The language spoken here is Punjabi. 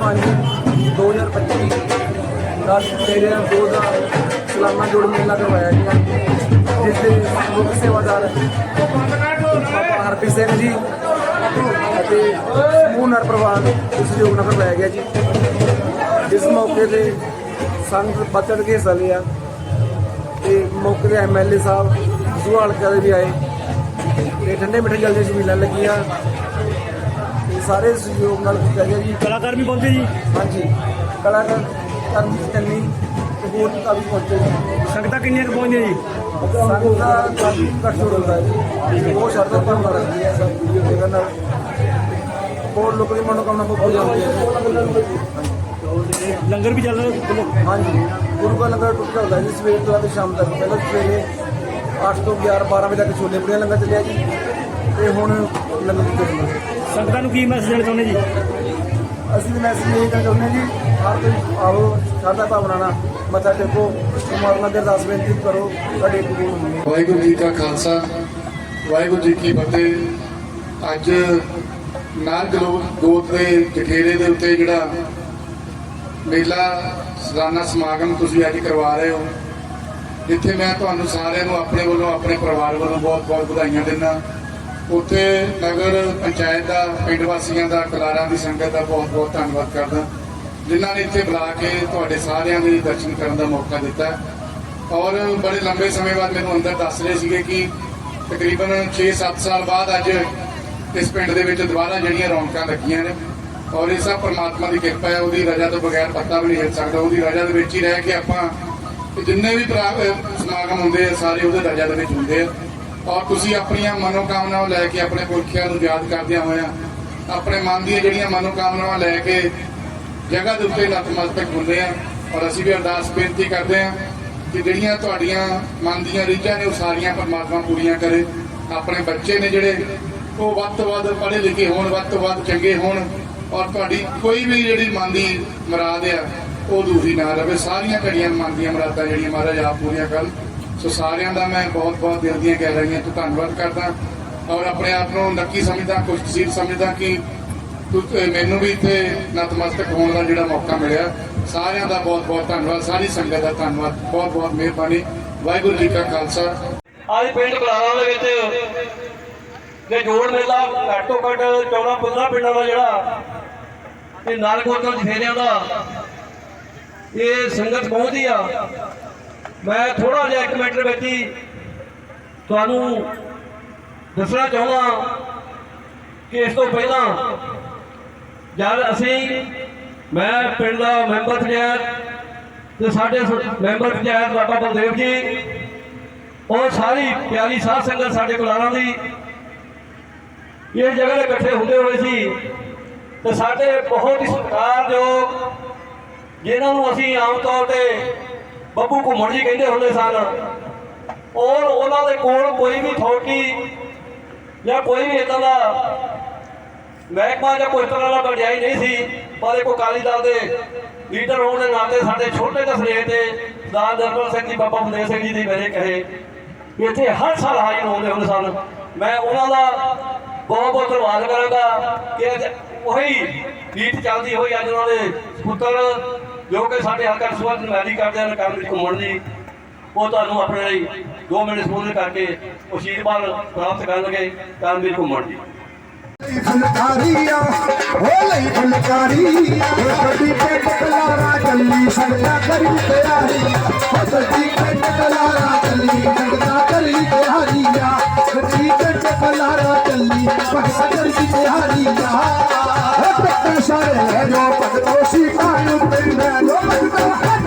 ਪੰਜ 2025 ਦਾ ਤੇਰੇ ਦੋ ਦਾ ਸਲਾਨਾ ਜੋੜ ਮੇਲਾ ਕਰਵਾਇਆ ਗਿਆ ਜਿਸ ਦੇ ਮੁੱਖ ਸੇਵਾਦਾਰ ਬਾਬਾ ਹਰਪ੍ਰੀਤ ਸਿੰਘ ਜੀ ਅਤੇ ਸਮੂਹ ਨਰ ਪਰਿਵਾਰ ਇਸ ਯੋਗ ਨਾਲ ਕਰਵਾਇਆ ਗਿਆ ਜੀ ਇਸ ਮੌਕੇ ਤੇ ਸੰਗਤ ਬਚੜ ਕੇ ਹਿੱਸਾ ਲਿਆ ਤੇ ਮੌਕੇ ਦੇ ਐਮਐਲਏ ਸਾਹਿਬ ਸੁਹਾਲ ਕਦੇ ਵੀ ਆਏ ਤੇ ਠੰਡੇ ਮਿੱਠੇ ਜਲ ਦੀਆਂ ਛਬੀਲਾਂ ਲੱਗੀਆਂ। ਸਾਰੇ ਸਹਿਯੋਗ ਨਾਲ ਕੀਤਾ ਗਿਆ ਜੀ। ਕਲਾਕਾਰ ਵੀ ਪਹੁੰਚੇ ਜੀ? ਹਾਂਜੀ। ਕਲਾਕਾਰ ਕਰਮ ਚੰਨੀ ਤੇ ਹੋਰ ਵੀ ਕਾਫੀ ਪਹੁੰਚੇ ਜੀ। ਸੰਗਤਾਂ ਕਿੰਨੀਆਂ ਕੁ ਪਹੁੰਚੀਆਂ ਜੀ? ਸੰਗਤ ਦਾ ਕਾਫੀ ਜੋੜ ਹੁੰਦਾ ਹੈ ਜੀ। ਉਹ ਸ਼ਰਧਾ ਭਾਵਨਾ ਰੱਖਦੀ ਹੈ ਸਭ ਵੀਡੀਓ ਦੇਖਣ ਨਾਲ। ਬਹੁਤ ਲੋਕਾਂ ਦੀ ਮਨੋਕਾਮਨਾ ਪੂਰੀ ਹੁੰਦੀ ਹੈ ਲੰਗਰ ਵੀ ਚੱਲ ਰਿਹਾ? ਹਾਂਜੀ। ਗੁਰੂ ਕਾ ਲੰਗਰ ਟੁੱਟ ਚੱਲਦਾ ਜੀ ਸਵੇਰ ਤੋਂ ਲੈ ਕੇ ਸ਼ਾਮ ਤੱਕ। ਪਹਿਲਾਂ ਸਵੇਰੇ 8 ਤੋਂ 11 12 ਵਜੇ ਤੱਕ ਛੋਲੇ ਪੂਰੀਆਂ ਲੰਗਰ ਚੱਲਿਆ ਜੀ। ਤੇ ਹੁਣ ਲੰਗਰ ਚੱਲਦਾ ਸੰਗਤਾਂ ਨੂੰ ਕੀ ਮੈਸੇਜ ਦੇਣਾ ਚਾਹੁੰਦੇ ਜੀ? ਅਸੀਂ ਮੈਸੇਜ ਇਹ ਕਰਨਾ ਚਾਹੁੰਦੇ ਜੀ ਹਰ ਕੋਈ ਆਓ ਸ਼ਰਧਾ ਭਾਵਨਾ ਨਾਲ ਮੱਥਾ ਟੇਕੋ ਪਰਮਾਤਮਾ ਦੇ ਅਰਦਾਸ ਬੇਨਤੀ ਕਰੋ ਸਾਡੇ ਕਬੂਲ ਹੋਣਗੇ ਵਾਹਿਗੁਰੂ ਜੀ ਕਾ ਖਾਲਸਾ ਵਾਹਿਗੁਰੂ ਜੀ ਕੀ ਫਤਿਹ। ਅੱਜ ਨਾਨਕ ਗੋਤ ਦੇ ਜਖੇਰੇ ਦੇ ਉੱਤੇ ਜਿਹੜਾ ਮੇਲਾ ਸਾਲਾਨਾ ਸਮਾਗਮ ਤੁਸੀਂ ਅੱਜ ਕਰਵਾ ਰਹੇ ਹੋ। ਜਿੱਥੇ ਮੈਂ ਤੁਹਾਨੂੰ ਸਾਰਿਆਂ ਨੂੰ ਆਪਣੇ ਵੱਲੋਂ ਆਪਣੇ ਪਰਿਵਾਰ ਵੱਲੋਂ ਬਹੁਤ-ਬਹੁਤ ਵਧਾਈਆਂ ਦਿੰਦਾ। ਉੱਥੇ ਨਗਰ ਪੰਚਾਇਤ ਦਾ, ਪਿੰਡ ਵਾਸੀਆਂ ਦਾ, ਕਲਾਰਾਂ ਦੀ ਸੰਗਤ ਦਾ ਬਹੁਤ-ਬਹੁਤ ਧੰਨਵਾਦ ਕਰਦਾ। ਜਿਨ੍ਹਾਂ ਨੇ ਇੱਥੇ ਬੁਲਾ ਕੇ ਤੁਹਾਡੇ ਸਾਰਿਆਂ ਦੇ ਦਰਸ਼ਨ ਕਰਨ ਦਾ ਮੌਕਾ ਦਿੱਤਾ। ਔਰ ਬੜੇ ਲੰਬੇ ਸਮੇਂ ਬਾਅਦ ਮੈਨੂੰ ਅੰਦਰ ਦੱਸ ਰਹੇ ਸੀਗੇ ਕਿ ਤਕਰੀਬਨ 6-7 ਸਾਲ ਬਾਅਦ ਅੱਜ ਇਸ ਪਿੰਡ ਦੇ ਵਿੱਚ ਦੁਬਾਰਾ ਜਿਹੜੀਆਂ ਰੌਣਕਾਂ ਲੱਗੀਆਂ ਨੇ। ਔਰ ਇਹ ਸਭ ਪਰਮਾਤਮਾ ਦੀ ਕਿਰਪਾ ਹੈ, ਉਹਦੀ ਰਜ਼ਾ ਤੋਂ ਬਗੈਰ ਪਤਾ ਵੀ ਨਹੀਂ ਹਿੱਲ ਸਕਦਾ। ਉਹਦੀ ਰਜ਼ਾ ਦੇ ਵਿੱਚ ਹੀ ਰਹਿ ਕੇ ਆਪਾਂ ਜਿੰਨੇ ਵੀ ਸਮਾਗਮ ਹੁੰਦੇ ਆ, ਸਾਰੇ ਉਹਦੇ ਰਜ਼ਾ ਦੇ ਵਿੱਚ ਹੁੰਦੇ ਆ। ਔਰ ਤੁਸੀਂ ਆਪਣੀਆਂ ਮਨੋਕਾਮਨਾਵਾਂ ਲੈ ਕੇ ਆਪਣੇ ਪੁਰਖਿਆਂ ਨੂੰ ਯਾਦ ਕਰਦਿਆਂ ਹੋਇਆਂ ਆਪਣੇ ਮਨ ਦੀਆਂ ਜਿਹੜੀਆਂ ਮਨੋਕਾਮਨਾਵਾਂ ਲੈ ਕੇ ਜਗ੍ਹਾ ਦੇ ਉੱਤੇ ਨਤਮਸਤਕ ਹੁੰਦੇ ਆ, ਔਰ ਅਸੀਂ ਵੀ ਅਰਦਾਸ ਬੇਨਤੀ ਕਰਦੇ ਆ ਕਿ ਜਿਹੜੀਆਂ ਤੁਹਾਡੀਆਂ ਮਨ ਦੀਆਂ ਰੀਝਾਂ ਨੇ ਉਹ ਸਾਰੀਆਂ ਪਰਮਾਤਮਾ ਪੂਰੀਆਂ ਕਰੇ। ਆਪਣੇ ਬੱਚੇ ਨੇ ਜਿਹੜੇ, ਉਹ ਵੱਧ ਤੋਂ ਵੱਧ ਪੜ੍ਹੇ ਲਿਖੇ ਹੋਣ, ਵੱਧ ਤੋਂ ਵੱਧ ਚੰਗੇ ਹੋਣ, ਔਰ ਤੁਹਾਡੀ ਕੋਈ ਵੀ ਜਿਹੜੀ ਮਨ ਦੀ ਮੁਰਾਦ ਆ, ਉਹ ਦੂਰੀ ਨਾ ਰਵੇ ਸਾਰੀਆਂ ਘੜੀਆਂ ਮਨ ਦੀਆਂ ਮੁਰਾਦਾਂ ਜਿਹੜੀਆਂ ਮਹਾਰਾਜ ਆਪ ਪੂਰੀਆਂ ਕਰਨ। ਸੋ ਸਾਰਿਆਂ ਦਾ ਮੈਂ ਬਹੁਤ ਬਹੁਤ ਦਿਲ ਦੀਆਂ ਕਹਿ ਤੋਂ ਧੰਨਵਾਦ ਕਰਦਾ ਔਰ ਆਪਣੇ ਆਪ ਨੂੰ ਨੱਕੀ ਸਮਝਦਾ, ਖੁਸ਼ਨਸੀਬ ਸਮਝਦਾ ਕਿ ਮੈਨੂੰ ਵੀ ਇੱਥੇ ਨਤਮਸਤਕ ਹੋਣ ਦਾ ਜਿਹੜਾ ਮੌਕਾ ਮਿਲਿਆ। ਸਾਰਿਆਂ ਦਾ ਬਹੁਤ ਬਹੁਤ ਧੰਨਵਾਦ, ਸਾਰੀ ਸੰਗਤ ਦਾ ਧੰਨਵਾਦ, ਬਹੁਤ ਬਹੁਤ ਮਿਹਰਬਾਨੀ। ਵਾਹਿਗੁਰੂ ਜੀ ਕਾ ਖਾਲਸਾ। ਅੱਜ ਪਿੰਡ ਕਲਾਰਾਂ ਦੇ ਵਿੱਚ ਜੇ ਜੋੜ ਮੇਲਾ, ਘੱਟ ਤੋਂ ਘੱਟ 14 15 ਪਿੰਡਾਂ ਦਾ ਜਿਹੜਾ ਇਹ ਨਾਲਕੋਟਾਂ ਫੇਰਿਆਂ ਦਾ ਇਹ ਸੰਗਤ ਪਹੁੰਚਦੀ ਆ। ਮੈਂ ਥੋੜਾ ਜਿਹਾ ਇੱਕ ਮਿੰਟ ਵਿੱਚ ਹੀ ਤੁਹਾਨੂੰ ਦੱਸਣਾ ਚਾਹੁੰਦਾ ਕਿ ਇਸ ਤੋਂ ਪਹਿਲਾਂ ਜਦ ਅਸੀਂ, ਮੈਂ ਪਿੰਡ ਦਾ ਮੈਂਬਰ ਪੰਚਾਇਤ ਤੇ ਸਾਡੇ ਮੈਂਬਰ ਪੰਚਾਇਤ ਬਾਬਾ ਬਲਦੇਵ ਜੀ ਔਰ ਸਾਰੀ ਪਿਆਰੀ ਸਾਧ ਸੰਗਤ ਸਾਡੇ ਕੁਲਾਰਾਂ ਦੀ। ਇਸ ਜਗ੍ਹਾ ਤੇ ਇਕੱਠੇ ਹੁੰਦੇ ਹੋਏ ਸੀ ਤੇ ਸਾਡੇ ਬਹੁਤ ਹੀ ਸਤਿਕਾਰਯੋਗ, ਜਿਨ੍ਹਾਂ ਨੂੰ ਅਸੀਂ ਆਮ ਤੌਰ ਤੇ ਬੱਬੂ ਘੁੰਮਣ ਜੀ ਕਹਿੰਦੇ ਹੁੰਦੇ ਸਨ। ਔਰ ਉਹਨਾਂ ਦੇ ਕੋਲ ਕੋਈ ਵੀ ਅਥਾਰਟੀ ਜਾਂ ਕੋਈ ਵੀ ਇਦਾਂ ਦਾ ਮਹਿਕਮਾ ਜਾਂ ਕੋਈ ਤਰ੍ਹਾਂ ਦਾ ਵਡਿਆਈ ਨਹੀਂ ਸੀ, ਪਰ ਇੱਕ ਅਕਾਲੀ ਦਲ ਦੇ ਲੀਡਰ ਹੋਣ ਦੇ ਨਾਤੇ ਸਾਡੇ ਛੋਟੇ ਜਿਹੇ ਤੇ ਸਰਦਾਰ ਨਰਮਲ ਸਿੰਘ ਜੀ, ਬਾਬਾ ਬਲਦੇਵ ਸਿੰਘ ਜੀ ਦੀ ਮੇਰੇ ਕਹੇ ਇੱਥੇ ਹਰ ਸਾਲ ਹਾਜ਼ਰ ਹੁੰਦੇ ਹੁੰਦੇ ਸਨ। ਮੈਂ ਉਹਨਾਂ ਦਾ ਬਹੁਤ ਬਹੁਤ ਧੰਨਵਾਦ ਕਰਾਂਗਾ ਕਿ ਅੱਜ ਉਹੀ ਰੀਤ ਚੱਲਦੀ ਹੋਈ ਅੱਜ ਉਹਨਾਂ ਦੇ ਪੁੱਤਰ ਜੋ ਕਿ ਸਾਡੇ ਹਲਕਾ ਸੁਆਦ ਨੁਮਾਇੰਦਗੀ ਕਰਦੇ ਹਨ ਕਰਮਜੀਤ ਘੁੰਮਣ ਜੀ ਉਹ ਤੁਹਾਨੂੰ ਆਪਣੇ ਲਈ 2 ਮਿੰਟ ਸਪੋਜ਼ਰ ਕਰਕੇ ਅਸ਼ੀਰਵਾਦ ਪ੍ਰਾਪਤ ਕਰਨਗੇ ਕਰਮਜੀਤ ਘੁੰਮਣ ਜੀ ਫੁਲਕਾਰੀਆਂ, ਹੋ ਲਈ ਫੁਲਕਾਰੀਆਂ ਕਦੀ ਤੇ ਕਲਾਰਾ ਚੱਲੀ ਸੰਗਤਾ ਕਰੀ ਤਿਆਰੀ। ਹੋ ਕਦੀ ਤੇ ਕਲਾਰਾ ਚੱਲੀ ਸੰਗਤਾ ਕਰੀ ਤਿਆਰੀਆਂ ਕਦੀ ਤੇ ਕਲਾਰਾ ਚੱਲੀ ਭਗਤਾ ਕਰੀ ਤਿਆਰੀਆਂ ਹੋ ਪੱਤਾ ਸਾਰੇ ਲੈ ਜੋ ਭਗਤੋ ਸੀ ਕਾਨੂੰ ਪਿੰਡ ਜੋ ਭਗਤਾ ਹੱਥ